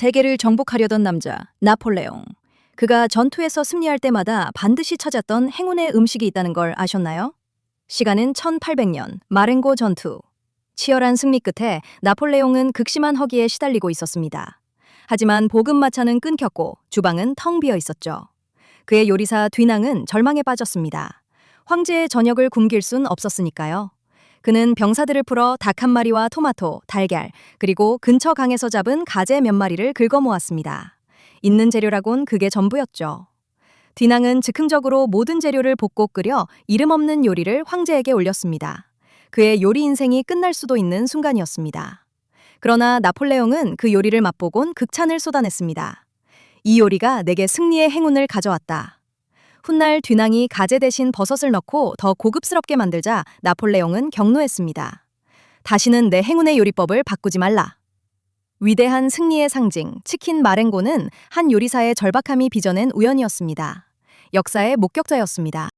세계를 정복하려던 남자 나폴레옹. 그가 전투에서 승리할 때마다 반드시 찾았던 행운의 음식이 있다는 걸 아셨나요? 시간은 1800년 마렌고 전투. 치열한 승리 끝에 나폴레옹은 극심한 허기에 시달리고 있었습니다. 하지만 보급마차는 끊겼고 주방은 텅 비어 있었죠. 그의 요리사 뒤낭은 절망에 빠졌습니다. 황제의 저녁을 굶길 순 없었으니까요. 그는 병사들을 풀어 닭 한 마리와 토마토, 달걀, 그리고 근처 강에서 잡은 가재 몇 마리를 긁어 모았습니다. 있는 재료라곤 그게 전부였죠. 디낭은 즉흥적으로 모든 재료를 볶고 끓여 이름 없는 요리를 황제에게 올렸습니다. 그의 요리 인생이 끝날 수도 있는 순간이었습니다. 그러나 나폴레옹은 그 요리를 맛보곤 극찬을 쏟아냈습니다. 이 요리가 내게 승리의 행운을 가져왔다. 훗날 뒤낭이 가재 대신 버섯을 넣고 더 고급스럽게 만들자 나폴레옹은 경로했습니다. 다시는 내 행운의 요리법을 바꾸지 말라. 위대한 승리의 상징, 치킨 마렌고는 한 요리사의 절박함이 빚어낸 우연이었습니다. 역사의 목격자였습니다.